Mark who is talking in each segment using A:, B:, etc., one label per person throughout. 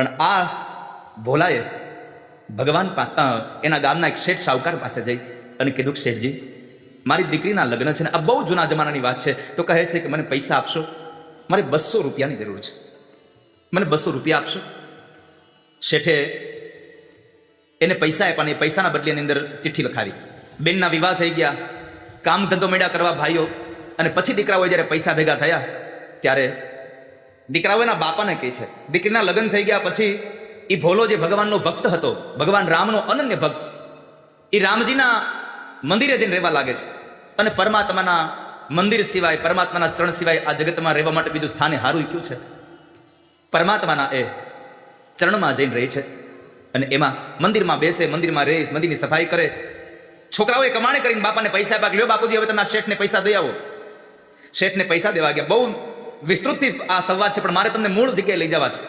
A: પણ આ ભોલાએ ભગવાન પાસે એના ગામના એક શેઠ સાવકાર પાસે જઈ અને કીધું કે શેઠજી, મારી દીકરીના લગ્ન છે ને આ બહુ જૂના જમાનાની વાત છે. તો કહે છે કે મને પૈસા આપશો? મારે બસો રૂપિયાની જરૂર છે. મને બસો રૂપિયા આપશો? શેઠે એને પૈસા આપ્યા ને એ પૈસાના બદલીની અંદર ચિઠ્ઠી લખાવી. બેનના વિવાહ થઈ ગયા. કામ ધંધો મેળા કરવા ભાઈઓ અને પછી દીકરાઓ જ્યારે પૈસા ભેગા થયા, ત્યારે દીકરાઓ એના બાપાને કહે છે. દીકરીના લગ્ન થઈ ગયા પછી એ ભોલો જે ભગવાનનો ભક્ત હતો, ભગવાન રામનો અનન્ય ભક્ત એ રામજીના મંદિરે જઈને રહેવા લાગે છે. અને પરમાત્માના મંદિર સિવાય, પરમાત્માના ચરણ સિવાય આ જગતમાં રહેવા માટે બીજું સ્થાને હારું ક્યું છે. પરમાત્માના એ ચરણમાં જઈને રહે છે. અને એમાં મંદિરમાં બેસે, મંદિરમાં રહે, મંદિરની સફાઈ કરે. છોકરાઓએ કમાણી કરીને બાપાને પૈસા આપ્યા લ્યો બાપુજી, હવે તમે શેઠને પૈસા દઈ આવો. શેઠને પૈસા દેવા ગયા. બહુ વિસ્તૃતથી આ સંવાદ છે, પણ મારે તમને મૂળ જગ્યાએ લઈ જવા છે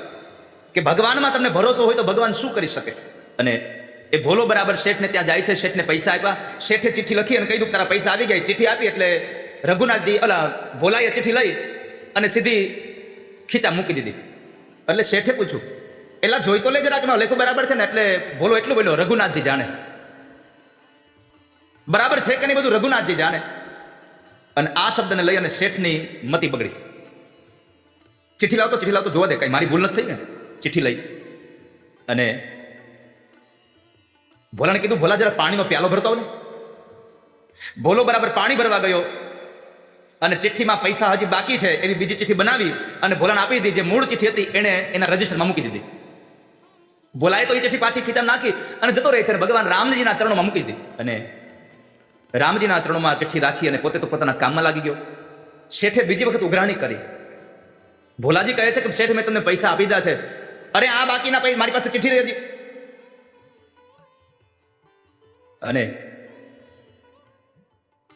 A: કે ભગવાનમાં તમને ભરોસો હોય તો ભગવાન શું કરી શકે? અને એ ભોલો બરાબર શેઠને ત્યાં જાય છે, શેઠને પૈસા આપ્યા. શેઠે ચિઠ્ઠી લખી અને કહી દઉં તારા પૈસા આવી ગયા ચિઠ્ઠી આપી એટલે રઘુનાથજી, અલા, ભોલાએ ચિઠ્ઠી લઈ અને સીધી ખીચા મૂકી દીધી. એટલે શેઠે પૂછ્યું, એલા, જોઈ તો લે જરા નો લેખું બરાબર છે ને, એટલે ભોલો એટલું બોલ્યો, રઘુનાથજી જાણે. બરાબર છે કે નહીં બધું, રઘુનાથજી જાણે. અને આ શબ્દને લઈ અને શેઠની મતિ બગડી. ચિઠ્ઠી લાવતો ચિઠ્ઠી લાવતો જોવા દે, કઈ મારી ભૂલ નથી થઈ ને? ચિઠ્ઠી લઈ. અને ભોલાને કીધું, ભોલા, જરા પાણીનો પ્યાલો ભરતો ને. ભોલો બરાબર, પાણી ભરવા ગયો. અને ચિઠ્ઠીમાં પૈસા હજી બાકી છે, એવી બીજી ચિઠ્ઠી બનાવી અને ભોલાને આપી દીધી, જે મૂળ ચિઠ્ઠી હતી એણે એના રજિસ્ટરમાં મૂકી દીધી. ભોલાએ તો એ ચિઠ્ઠી પાછી ખીચા નાખી અને જતો રહે છે અને ભગવાન રામજીના ચરણોમાં મૂકી દીધી. અને રામજીના ચરણોમાં ચિઠ્ઠી રાખી અને પોતે તો પોતાના કામમાં લાગી ગયો. શેઠે બીજી વખત ઉઘરાણી કરી. ભોલાજી કહે છે કે શેઠ મેં તમને પૈસા આપી દીધા છે. અરે આ બાકીના પૈસા મારી પાસે ચિઠ્ઠી રહી અને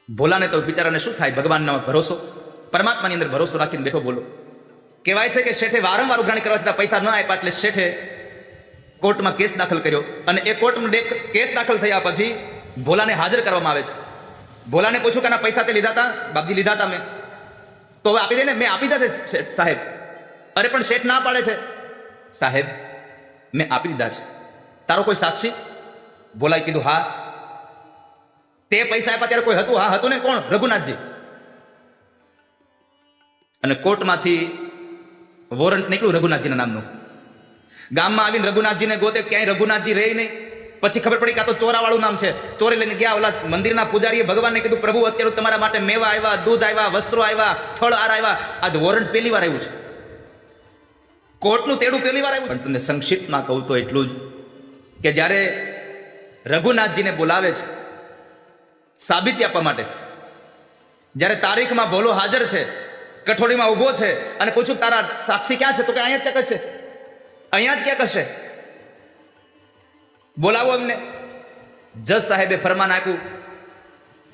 A: ભોલાને તો બિચારાને શું થાય? ભગવાનનો ભરોસો, પરમાત્માની અંદર ભરોસો રાખીને બેઠો બોલો. કહેવાય છે કે શેઠે વારંવાર ઉઘરાણી કરવા છતાં પૈસા ન આપ્યા એટલે શેઠે કોર્ટમાં કેસ દાખલ કર્યો. અને એ કોર્ટમાં કેસ દાખલ થયા પછી ભોલાને હાજર કરવામાં આવે છે. ભોલાને પૂછ્યું કે આના પૈસા તે લીધા હતા બાપજી, લીધા હતા મેં. તો હવે આપી દે ને, મેં આપી દીધા છે સાહેબ. અરે, પણ શેઠ ના પાડે છે. સાહેબ, મેં આપી દીધા છે. તારો કોઈ સાક્ષી? બોલાય કીધું, હા. તે પૈસા આપ્યા ત્યારે કોઈ હતું? હા, હતું ને? કોણ? રઘુનાથજી. અને કોર્ટમાંથી વોરંટ નીકળ્યું રઘુનાથજીના નામનું. ગામમાં આવીને રઘુનાથજીને ગોતે, ક્યાંય રઘુનાથજી રહી નહીં. પછી ખબર પડી કે આ તો ચોરાવાળું નામ છે. ચોરી લઈને ગયા ઓલા મંદિરના પૂજારીએ ભગવાનને કીધું, પ્રભુ, અત્યારે તમારા માટે મેવા આવ્યા, દૂધ આવ્યા, વસ્ત્રો આવ્યા, ફળ આર આવ્યા. આજ વોરંટ પહેલી વાર આવ્યું છે. કોર્ટનું તેડું પહેલી વાર આવ્યું પણ તમને સંક્ષિપ્તમાં કહું તો એટલું જ કે જ્યારે રઘુનાથજીને બોલાવે છે સાબિતી આપવા માટે, જ્યારે તારીખમાં ભોલો હાજર છે, કઠોળીમાં ઊભો છે અને પૂછું તારા સાક્ષી ક્યાં છે? તો કે અહીંયા જ ક્યાં કરશે? અહીંયા જ ક્યાં કરશે? બોલાવો એમને જજ સાહેબે ફરમાન આપ્યું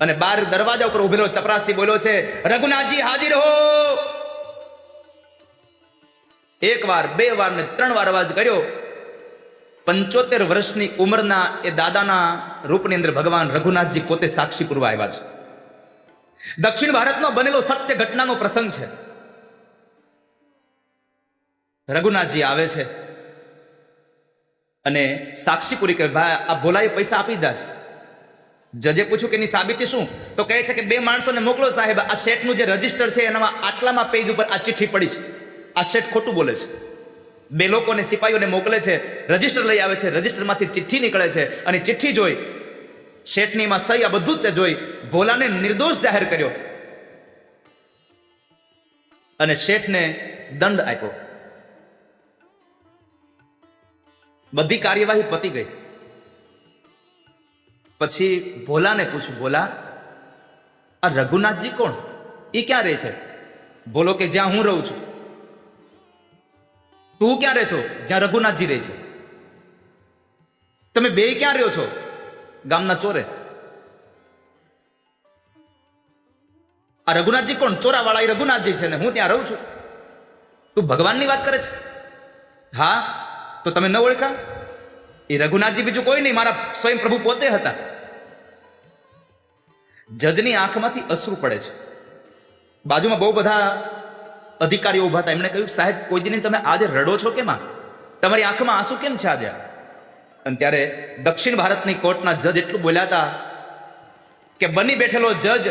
A: અને બાર દરવાજા ઉપર ઉભેલો ચપરાસી બોલ્યો છે, રઘુનાથજી હાજર હો. એક વાર, બે વાર ને ત્રણ વાર અવાજ કર્યો. પંચોતેર વર્ષની ઉંમરના એ દાદાના રૂપની અંદર ભગવાન રઘુનાથજી પોતે સાક્ષી પૂર્વ આવ્યા છે. દક્ષિણ ભારતમાં બનેલો સત્ય ઘટનાનો પ્રસંગ છે. રઘુનાથજી આવે છે. અને સાક્ષી પૂરી કહે ભાઈ આ ભોલાએ પૈસા આપી દીધા છે. જજે પૂછ્યું કે એની સાબિતી શું? તો કહે છે કે બે માણસોને મોકલો સાહેબ. આ શેઠનું જે રજિસ્ટર છે એનામાં આટલામાં પેજ ઉપર આ ચિઠ્ઠી પડી છે. આ શેઠ ખોટું બોલે છે. બે લોકોને સિપાહીઓને મોકલે છે, રજિસ્ટર લઈ આવે છે, રજિસ્ટરમાંથી ચિઠ્ઠી નીકળે છે અને ચિઠ્ઠી જોઈ. શેઠની એમાં સહી, આ બધું જ તે જોઈ. ભોલાને નિર્દોષ જાહેર કર્યો. અને શેઠને દંડ આપ્યો. બધી કાર્યવાહી પતી ગઈ. પછી ભોલાને પૂછ્યું, ભોલા, આ રઘુનાથજી કોણ? એ ક્યાં રહે છે? બોલો કે જ્યાં હું રહું છું. તું ક્યાં રહે છો? જ્યાં રઘુનાથજી રહે છે. તમે બે ક્યાં રહ્યો છો? ગામના ચોરે. આ રઘુનાથજી કોણ? ચોરાવાળા એ રઘુનાથજી છે ને, હું ત્યાં રહું છું. તું ભગવાનની વાત કરે છે? હા. તો તમે ન ઓળખા? એ રઘુનાથજી બીજું કોઈ નહીં, મારા સ્વયં પ્રભુ પોતે હતા. જજની આંખમાંથી અશ્રુ પડે છે. બાજુમાં બહુ બધા અધિકારીઓ ઊભા હતા. એમણે કહ્યું, સાહેબ, કોઈ દિન તમે આજે રડો છો કેમાં તમારી આંખમાં આંસુ કેમ છે આજે અને ત્યારે દક્ષિણ ભારતની કોર્ટના જજ એટલું બોલ્યા હતા કે બની બેઠેલો જજ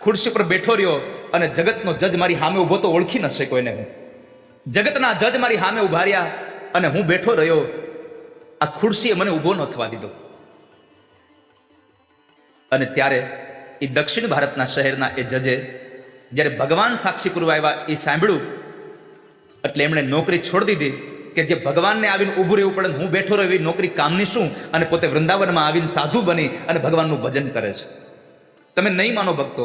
A: ખુરશી પર બેઠો રહ્યો અને જગતનો જજ મારી સામે ઊભો તો ઓળખી ન શક્યો એને જગતના જજ મારી સામે ઊભા રહ્યા અને હું બેઠો રહ્યો, આ ખુરશીએ મને ઊભો ન થવા દીધો. અને ત્યારે એ દક્ષિણ ભારતના શહેરના એ જજે, જ્યારે ભગવાન સાક્ષી પૂરવા આવ્યા એ સાંભળ્યું. એટલે એમણે નોકરી છોડી દીધી, કે જે ભગવાનને આવીને ઊભું રહેવું પડે હું બેઠો રહ્યો એવી નોકરી કામની શું? અને પોતે વૃંદાવનમાં આવીને સાધુ બની અને ભગવાનનું ભજન કરે છે. તમે નહીં માનો ભક્તો,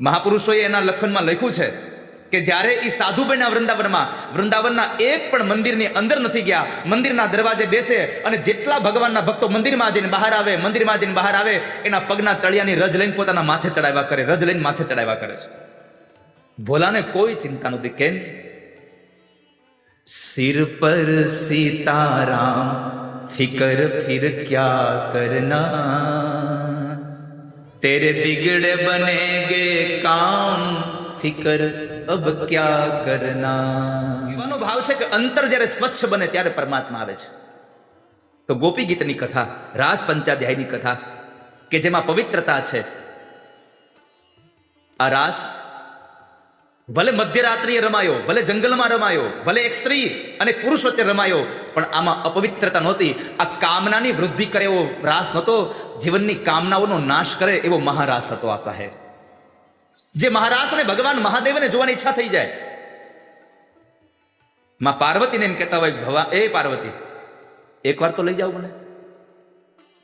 A: મહાપુરુષોએ એના લખનમાં લખ્યું છે કે જ્યારે એ સાધુ બન્યા વૃંદાવનમાં, વૃંદાવનના એક પણ મંદિરની અંદર નથી ગયા, મંદિરના દરવાજે બેસે અને જેટલા ભગવાનના ભક્તો મંદિરમાં જઈને બહાર આવે, મંદિરમાં જઈને બહાર આવે, એના પગના તળિયાની રજ લઈને પોતાના માથે ચડાવ્યા કરે, રજ લઈને માથે ચડાવ્યા કરે છે. ભોલાને કોઈ ચિંતા નથી કેમ? સિર પર સીતારામ, ફિકર ફિર ક્યા કરના તેરે બિગડે બને ગે કામ ફિકર અબ ક્યા કરના? યુવાનો ભાવ છે કે અંતર જ્યારે સ્વચ્છ બને ત્યારે પરમાત્મા આવે છે. તો ગોપી ગીતની કથા, રાસ પંચાધ્યાયની કથા, કે જેમાં પવિત્રતા છે, આ રાસ ભલે મધ્યરાત્રિએ રમાયો, ભલે જંગલમાં રમાયો, ભલે એક સ્ત્રી અને પુરુષ વચ્ચે રમાયો, પણ આમાં અપવિત્રતા નહોતી, આ કામનાની વૃદ્ધિ કરે એવો રાસ નહોતો, જીવનની કામનાઓનો નાશ કરે એવો મહારાસ હતો આ સાહેબ. જે મહારાસને ભગવાન મહાદેવને જોવાની ઈચ્છા થઈ જાય. માં પાર્વતીને એમ કહેતા હોય ભવા, એ પાર્વતી, એકવાર તો લઈ જાઓ મને.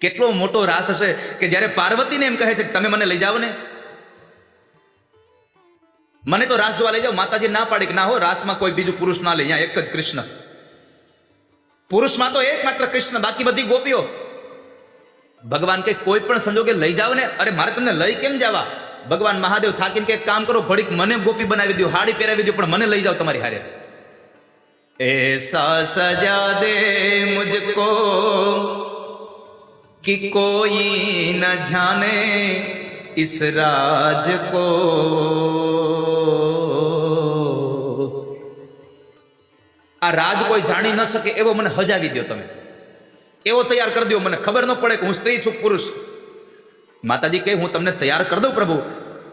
A: કેટલો મોટો રાસ હશે કે જ્યારે પાર્વતીને એમ કહે છે કે તમે મને લઈ જાઓ ને. મને તો રાસ જોવા લઈ જાઓ, માતાજી ના પાડે કે ના હો, રાસમાં કોઈ બીજું પુરુષ ના લે, અહીંયા એક જ કૃષ્ણ. પુરુષમાં તો એકમાત્ર કૃષ્ણ, બાકી બધી ગોપીઓ. ભગવાન કે કોઈ પણ સંજોગે લઈ જાઓ ને, અરે મારે તમને લઈ કેમ જવા? ભગવાન મહાદેવ થાકીને કે કામ કરો, ઘડીક મને ગોપી બનાવી દો હાડી પહેરાવી દો પણ મને લઈ જાઓ તમારી હારે. એસા સજા દે મુજકો कि કોઈ ન જાને इस राज को આ રાજ કોઈ જાણી ન શકે, એવો મને હજાવી દો તમે. એવો તૈયાર કરી દો મને. ખબર ન પડે કે હું સ્ત્રી છું પુરુષ. માતાજી કહે, હું તમને તૈયાર કરી દઉં પ્રભુ,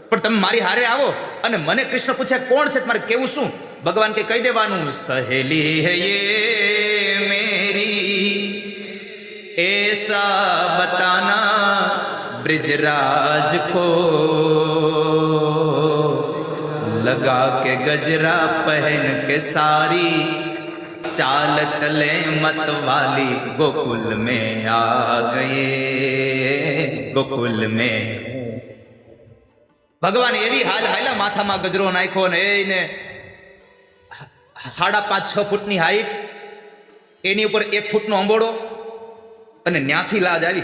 A: પણ તમે મારી હારે આવો અને મને કૃષ્ણ પૂછે, કોણ છે તમારે કેવું શું? ભગવાન કે, કહી દેવાનું, સહેલી હૈયે મેરી, એસા બતાના બ્રિજરાજ કો, લગા કે ગજરા પહેન કે સારી, ચાલ ચલે મત વાલી, ગોકુલ મેં આ ગયે. ગોકુલ મે. ભગવાન એવી હાલ હાલા માથામાં ગજરો નાખ્યો ને એને સાડા પાંચ છ ફૂટની હાઈટ એની ઉપર એક ફૂટનો અંબોડો અને ન્યાથી લાજ આવી.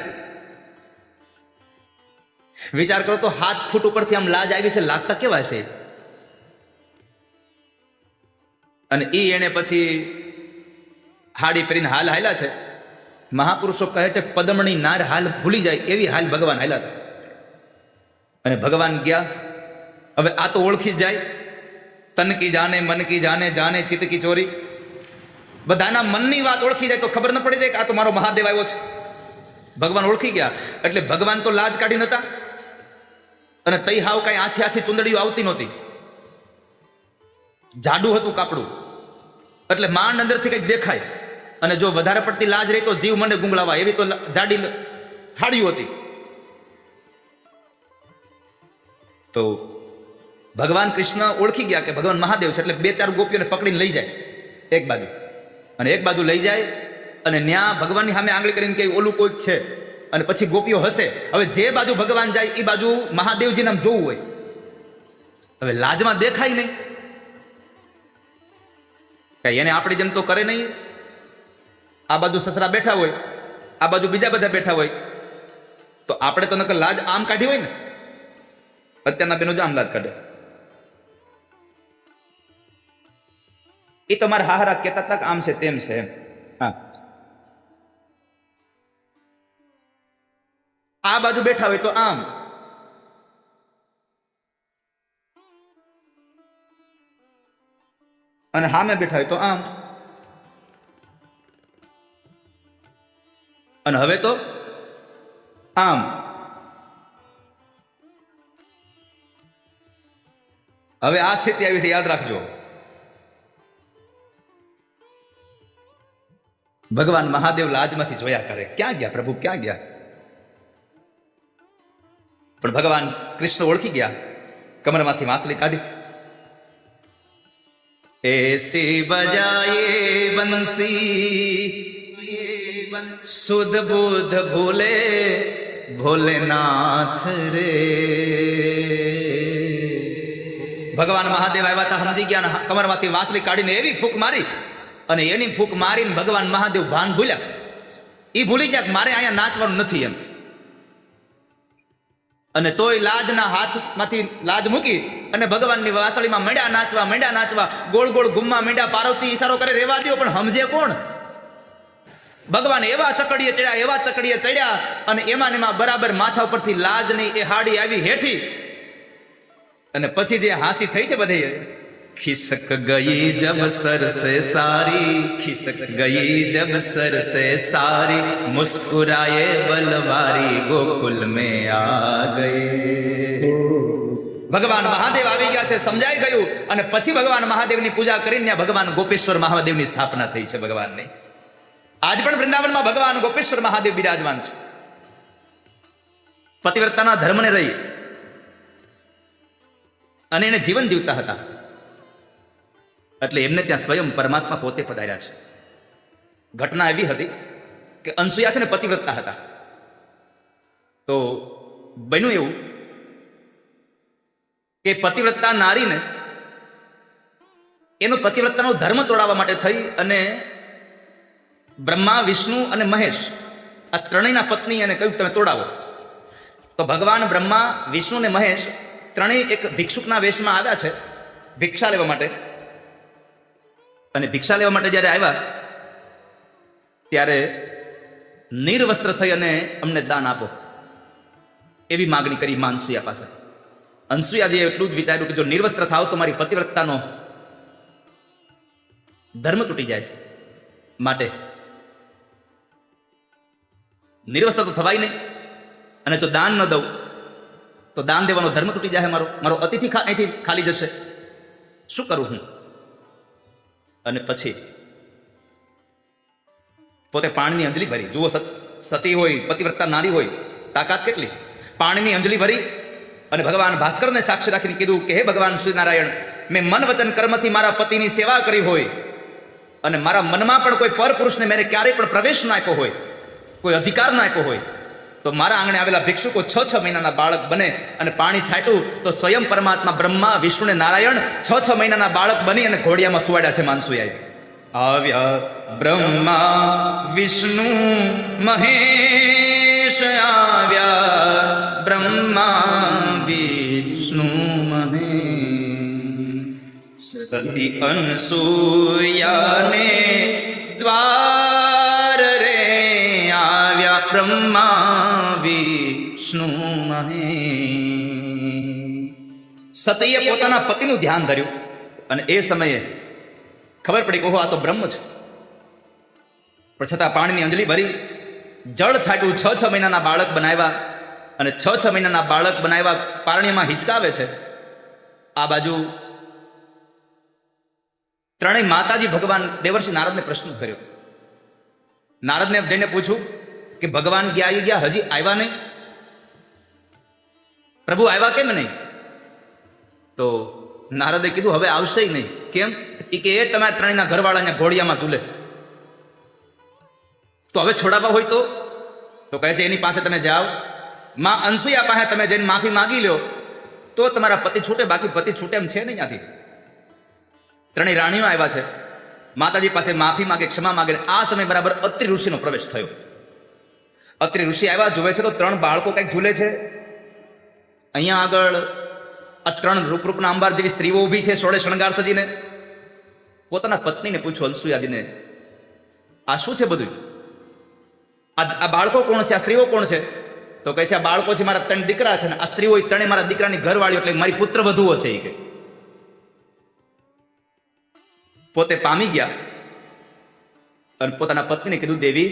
A: વિચાર કરો તો હાથ ફૂટ ઉપરથી આમ લાજ આવી છે, લાગતા કેવા છે? અને એ એને પછી હાડી પહેરીને હાલ હાલ્યા છે. મહાપુરુષો કહે છે પદમણી નાર હાલ ભૂલી જાય એવી હાલ ભગવાન હાલ્યા અને ભગવાન ગયા, હવે આ તો ઓળખી જાય. તન કી જાને, મન કી જાને જાને ચિત્ત કી ચોરી. બધાના મનની વાત ઓળખી જાય તો ખબર ન પડી જાય કે આ તો મારો મહાદેવ આવ્યો છે. ભગવાન ઓળખી ગયા, એટલે ભગવાન તો લાજ કાઢી નતા અને તઈ હાવ કાંઈ આછી આછી ચુંદડીઓ આવતી નહોતી. જાડું હતું કાપડું. એટલે માંડ અંદરથી કંઈક દેખાય. અને જો વધારે પડતી લાજ રહી તો જીવ મને ગુંગળાવા એવી તો જાડી હાડ્યું હતી. તો ભગવાન કૃષ્ણ ઓળખી ગયા કે ભગવાન મહાદેવ છે એટલે બે ચાર ગોપીઓને પકડીને લઈ જાય એક બાજુ. અને એક બાજુ લઈ જાય અને ન્યા ભગવાનની સામે આંગળી કરીને કે ઓલું કોઈક છે. અને પછી ગોપીઓ હશે હવે જે બાજુ ભગવાન જાય એ બાજુ મહાદેવજીને આમ જોવું હોય. હવે લાજમાં દેખાય નહીં. એને આપણી જેમ તો કરે નહીં. આ બાજુ સસરા બેઠા હોય, આ બાજુ બીજા બધા બેઠા હોય, તો આપણે તો નકર લાજ આમ કાઢી હોય ને, અત્યારના બેનો જ આમ લાજ કાઢે. એ તો મારા હાહરા કેતા તક આમ છે તેમ છે હા. આ બાજુ બેઠા હોય તો આમ. અને હામે બેઠા હોય તો આમ. અને હવે તો આમ. હવે આ સ્થિતિ આવી છે, યાદ રાખજો. ભગવાન મહાદેવ લાજમાંથી જોયા કરે. ક્યાં ગયા પ્રભુ, ક્યાં ગયા? પણ ભગવાન કૃષ્ણ ઓળખી ગયા. કમરમાંથી વાંસળી કાઢી. એસી બજાયે બંસી સુધ બુધ ભોલે, ભોલેનાથ રે. ભગવાન મહાદેવ આવ્યા હતા સમજી ગયા કમરમાંથી વાંસળી કાઢીને એવી ફૂક મારી અને એની ફૂંક મારીને ભગવાન મહાદેવ ભાન ભૂલ્યા. એ ભૂલી ગયા મારે અહીંયા નાચવાનું નથી એમ. અને તોય લાજના હાથમાંથી લાજ મૂકી અને ભગવાનની વાસળીમાં મેંડા નાચવા મેંડા નાચવા, ગોળ ગોળ ગુમ્મા મેંડા પાર્વતી ઈશારો કરે રેવા દો પણ સમજે કોણ? ભગવાન એવા ચકડીએ ચડ્યા, એવા ચકડીએ ચડ્યા અને એમાં એમાં બરાબર માથા ઉપરથી લાજની એ હાડી આવી હેઠી. અને પછી જે હાસી થઈ છે બધે, ખિસક ગઈ જબ સર સારી, ખિસક ગઈ જબ સર સારી મુસ્કુરાએ બલવારી ગોકુલ મે આ ગયે ભગવાન મહાદેવ આવી ગયા છે, સમજાઈ ગયું. અને પછી ભગવાન મહાદેવની પૂજા કરીને ભગવાન ગોપેશ્વર મહાદેવની સ્થાપના થઈ છે ભગવાનની. આજ પણ વૃંદાવનમાં ભગવાન ગોપેશ્વર મહાદેવ બિરાજમાન છે. પતિવ્રતાના ધર્મને રહી અને એને જીવન જીવતા હતા. એટલે એમને ત્યાં સ્વયં પરમાત્મા પોતે પધાર્યા છે. ઘટના એવી હતી કે અનસુયા છે ને પતિવ્રતા હતા. તો બન્યું એવું કે પતિવ્રતા નારીને એનો પતિવ્રતાનો ધર્મ તોડાવવા માટે થઈ અને બ્રહ્મા, વિષ્ણુ અને મહેશ આ ત્રણેયના પત્ની અને કહ્યું, તમે તોડાવો. તો ભગવાન બ્રહ્મા, વિષ્ણુ અને મહેશ ત્રણેય એક ભિક્ષુકના વેશમાં આવ્યા છે ભિક્ષા લેવા માટે. અને ભિક્ષા લેવા માટે જ્યારે આવ્યા, ત્યારે નિર્વસ્ત્ર થઈ અને અમને દાન આપો. એવી માગણી કરી માં અનસુયા પાસે. અનસુયાજીએ એટલું જ વિચાર્યું કે જો નિર્વસ્ત્ર થાવ તો મારી પતિવ્રતાનો ધર્મ તૂટી જાય માટે નિર્વસ્ત્ર તો થવાય નહીં. અને જો દાન ન દઉં, તો દાન દેવાનો ધર્મ તૂટી જાય મારો. મારો અતિથિ અહીંથી ખાલી જશે. શું કરું હું? અને પછી પોતે પાણીની અંજલિ ભરી. જુઓ સત હોય, પતિવ્રતા નારી હોય, તાકાત કેટલી? પાણીની અંજલિ ભરી અને ભગવાન ભાસ્કરને સાક્ષી રાખીને કીધું કે, હે ભગવાન સૂર્યનારાયણ મેં મન વચન કર્મથી મારા પતિની સેવા કરી હોય અને મારા મનમાં પણ કોઈ પરપુરુષને મેં ક્યારેય પણ પ્રવેશ ના આપ્યો હોય. કોઈ અધિકાર ના આપ્યો હોય, તો મારા આંગણે આવેલા ભિક્ષુકો છ છ મહિનાના બાળક બને અને પાણી છાંટ્યું, તો સ્વયં પરમાત્મા બ્રહ્મા વિષ્ણુ ને નારાયણ છ છ મહિનાના બાળક બની અને ઘોડિયામાં સુવાડ્યા છે માનસુયાએ આવ્યા બ્રહ્મા, વિષ્ણુ, મહેશ આવ્યા. બ્રહ્મા, વિષ્ણુ, મહેશ. સતી અનસૂયાને દ્વાર બ્રહ્મા વિષ્ણુ સતીએ પોતાના પતિનું ધ્યાન ધર્યું અને એ સમયે ખબર પડી કે ઓહો, આ તો બ્રહ્મ છે. પણ છતાં પાણીની અંજલી ભરી, જળ છાટ્યું, છ છ મહિનાના બાળક બનાવ્યા અને છ છ મહિનાના બાળક બનાવ્યા પારણીમાં હિંચકાવે છે. આ બાજુ ત્રણેય માતાજી ભગવાન દેવર્ષિ નારદને પ્રશ્ન કર્યો. નારદને જઈને પૂછ્યું કે ભગવાન ગયા આવી ગયા, હજી આવ્યા નહીં? પ્રભુ આવ્યા કેમ નહીં? તો નારદે કીધું, હવે આવશે નહીં. કેમ? એ કે, એ તમારા ત્રણેયના ઘરવાળાને ઘોડિયામાં ઝૂલે તો હવે છોડાવવા હોય તો? તો કહે છે, એની પાસે તમે જાઓ. માં અનસુયા પાસે તમે જઈને માફી માગી લો તો તમારા પતિ છૂટે, બાકી પતિ છૂટે એમ છે નહીં ત્યાંથી ત્રણેય રાણીઓ આવ્યા છે. માતાજી પાસે માફી માગે, ક્ષમા માગે આ સમય બરાબર અત્રિ ઋષિનો પ્રવેશ થયો. અત્રિ ઋષિ આવ્યા જોવે છે તો ત્રણ બાળકો કંઈક ઝૂલે છે. અહીંયા આગળ આ ત્રણ રૂપરૂપના અંબાર જેવી સ્ત્રીઓ ઊભી છે સોળે શણગાર સજીને. પોતાના પત્નીને પૂછ્યું અનસુયાજીને આ શું છે બધું? આ બાળકો કોણ છે? આ સ્ત્રીઓ કોણ છે? તો કહે છે, આ બાળકો છે મારા ત્રણ દીકરા છે ને આ સ્ત્રીઓ ત્રણે મારા દીકરાની ઘરવાળીઓ, એટલે મારી પુત્ર વધુઓ છે એ કે પોતે પામી ગયા અને પોતાના પત્નીને કીધું, દેવી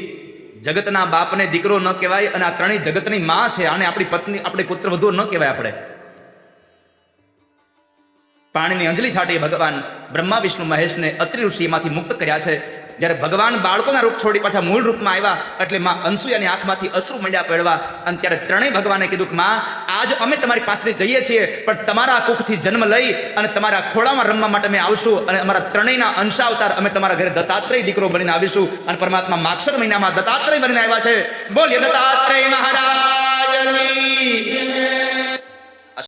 A: જગતના બાપને દીકરો ન કહેવાય અને આ ત્રણેય જગતની માં છે. અને આપણી પત્ની, આપણી પુત્ર વધુ ન કહેવાય આપણે. પાણીની અંજલિ છાટી ભગવાન બ્રહ્મા, વિષ્ણુ, મહેશને અત્રિ ઋષિમાંથી મુક્ત કર્યા છે. જ્યારે ભગવાન બાળકોના રૂપ છોડી પાછા મૂળ રૂપમાં આવ્યા, એટલે માં અનસુયાની આંખમાંથી અશ્રુ મંડ્યા પડવા અને ત્યારે ત્રણેય ભગવાને કીધું કે, માં આજ અમે તમારી પાસે જઈએ છીએ, પણ તમારા કુખથી જન્મ લઈ અને તમારા ખોળામાં રમવા માટે અમે આવશું અને અમારા ત્રણેયના અંશાવતાર અમે તમારા ઘરે દત્તાત્રેય દીકરો બનીને આવીશું અને પરમાત્મા માક્ષર મહિનામાં દત્તાત્રેય બનીને આવ્યા છે. બોલીએ દત્તાત્રેય મહારાજ